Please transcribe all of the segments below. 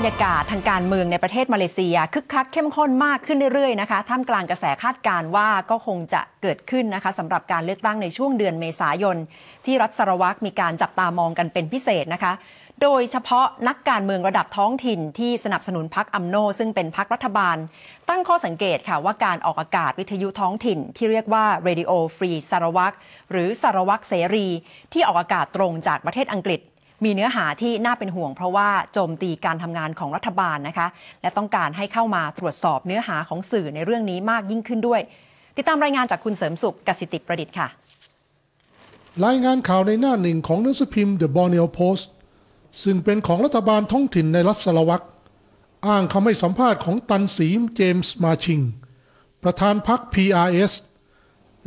รยากาศทางการเมืองในประเทศมาเลเซีย คึกคักเข้มข้นมากขึ้นเรื่อยๆนะคะท่ามกลางกระแสคาดการ์ว่าก็คงจะเกิดขึ้นนะคะสำหรับการเลือกตั้งในช่วงเดือนเมษายน ที่รัฐสารวักมีการจับตามองกันเป็นพิเศษนะคะ โดยเฉพาะนักการเมืองระดับท้องถิ่นที่สนับสนุนพักอัมโน ซึ่งเป็นพักรัฐบาล ตั้งข้อสังเกตค่ะว่าการออกอากาศวิทยุท้องถิ่น ที่เรียกว่า Radio Free สารวักหรือสารวักเสรี ที่ออกอากาศตรงจากประเทศอังกฤษ มีเนื้อหาที่น่าเป็นห่วง เพราะว่าโจมตีการทำงานของรัฐบาลนะคะ และต้องการให้เข้ามาตรวจสอบเนื้อหาของสื่อในเรื่องนี้มากยิ่งขึ้นด้วย ติดตามรายงานจากคุณเสริมสุขกสิติประดิษฐ์ค่ะ รายงานข่าวในหน้าหนึ่งของหนังสือพิมพ์ The Borneo Post ซึ่งเป็นของรัฐบาลท้องถิ่นในรัฐสลวักอ้างคำให้สัมภาษณ์ของตันสีมเจมส์มาชิง ประธานพรรค PRS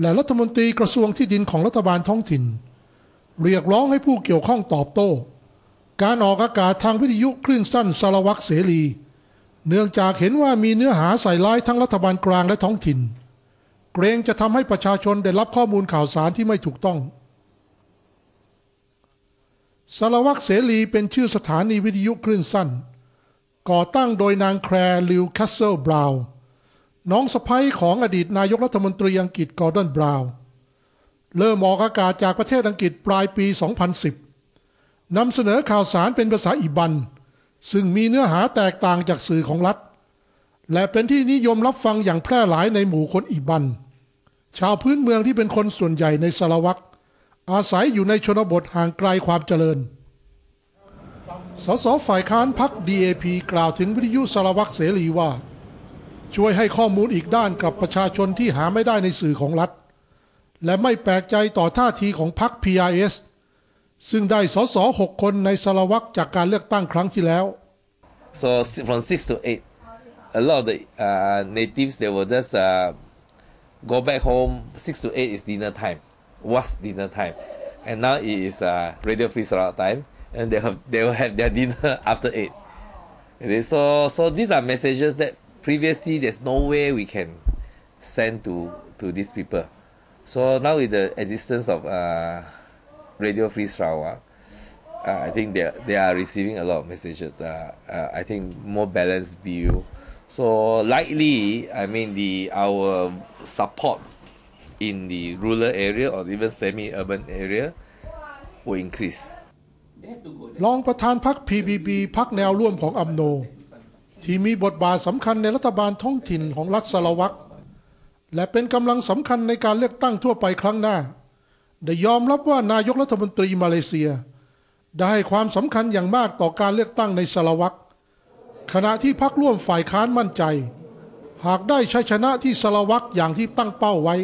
และรัฐมนตรีกระทรวงที่ดินของรัฐบาลท้องถิ่น เรียกร้องให้ผู้เกี่ยวข้องตอบโต้ การออกอากาศทางวิทยุคลื่นสั้นสารวักเสรี เนื่องจากเห็นว่ามีเนื้อหาใส่ร้ายทั้งรัฐบาลกลางและท้องถิ่น เกรงจะทำให้ประชาชนได้รับข้อมูลข่าวสารที่ไม่ถูกต้องสารวักเสรีเป็นชื่อสถานีวิทยุคลื่นสั้น ก่อตั้งโดยนางแคร์ลิวแคสเซิลบราวน์น้องสะพ้ยของอดีตนายกรัฐมนตรีอังกฤษกอร์ดอนบราวน์ เริ่มออกอากาศจากประเทศอังกฤษปลายปี 2010 นำเสนอข่าวสารเป็นภาษาอิบัน ซึ่งมีเนื้อหาแตกต่างจากสื่อของรัฐ และเป็นที่นิยมรับฟังอย่างแพร่หลายในหมู่คนอิบัน ชาวพื้นเมืองที่เป็นคนส่วนใหญ่ในสารวักอาศัยอยู่ในชนบทห่างไกลความเจริญ สสฝ่ายค้านพัก DAP กล่าวถึงวิทยุสารวักเสรีว่า ช่วยให้ข้อมูลอีกด้านกับประชาชนที่หาไม่ได้ในสื่อของรัฐ และไม่แปลกใจต่อท่าทีของพรรค PRS ซึ่งได้สสหกคนในสารวักจากการเลือกตั้งครั้งที่แล้ว So from six to eight, a lot of the uh, natives they will just uh, go back home. Six to eight is dinner time. Was dinner time, and now it is uh, radio free Sarawak time, and they have they will have their dinner after eight. You see, So so these are messages that previously there's no way we can send to to these people. So now with the existence of uh, Radio Free Sarawak, uh, I think they are, they are receiving a lot of messages. Uh, uh, I think more balanced view. So likely, I mean the our support in the rural area or even semi-urban area will increase. รองประธานพรรค PBB พรรคแนวร่วมของอัมโน ที่มีบทบาทสำคัญในรัฐบาลท้องถิ่นของรัฐสารวัก และเป็นกำลังสำคัญในการเลือกตั้งทั่วไปครั้งหน้า ได้ยอมรับว่านายกรัฐมนตรีมาเลเซีย ได้ให้ความสำคัญอย่างมากต่อการเลือกตั้งในสลาวักขณะที่พรรคร่วมฝ่ายค้านมั่นใจ หากได้ชัยชนะที่สลาวักอย่างที่ตั้งเป้าไว้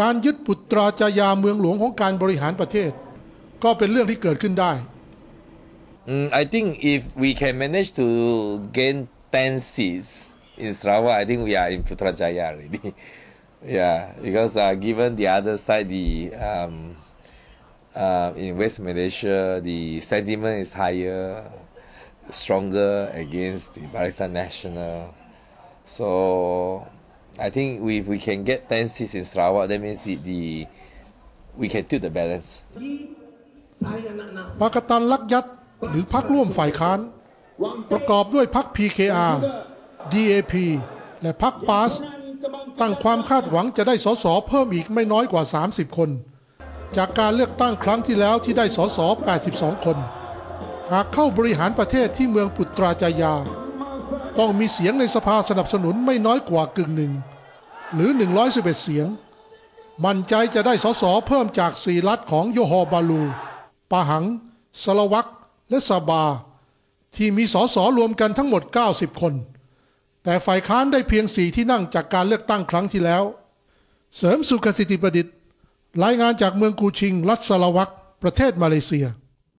การยึดปุตราจายาเมืองหลวงของการบริหารประเทศ ก็เป็นเรื่องที่เกิดขึ้นได้ Mm, I think if we can manage to gain 10 seats in Sarawak, I think we are in Putrajaya already. yeah, because uh, given the other side, the um, uh, in West Malaysia, the sentiment is higher, stronger against the Barisan National. So I think if we can get 10 seats in Sarawak, that means the, the we can tilt the balance. ปากตันลักยัดหรือพักร่วมฝ่ายค้าน ประกอบด้วยพัก PKR DAP และพักปาสตั้งความคาดหวังจะได้สสเพิ่มอีกไม่น้อยกว่า 30 คน จากการเลือกตั้งครั้งที่แล้วที่ได้สส82 คน หากเข้าบริหารประเทศที่เมืองปุตราจายา ต้องมีเสียงในสภาสนับสนุนไม่น้อยกว่ากึ่งหนึ่ง หรือ 111 เสียง มั่นใจจะได้สสเพิ่มจากสี่รัฐของโยฮอบาลูปาหังสลวักและซาบา ที่มีสสรวมกันทั้งหมด 90 คน แต่ฝ่ายค้านได้เพียงสี่ที่นั่งจากการเลือกตั้งครั้งที่แล้ว เสริมสุขสิทธิประดิษฐ์ รายงานจากเมืองกูชิง รัฐสลวักประเทศมาเลเซีย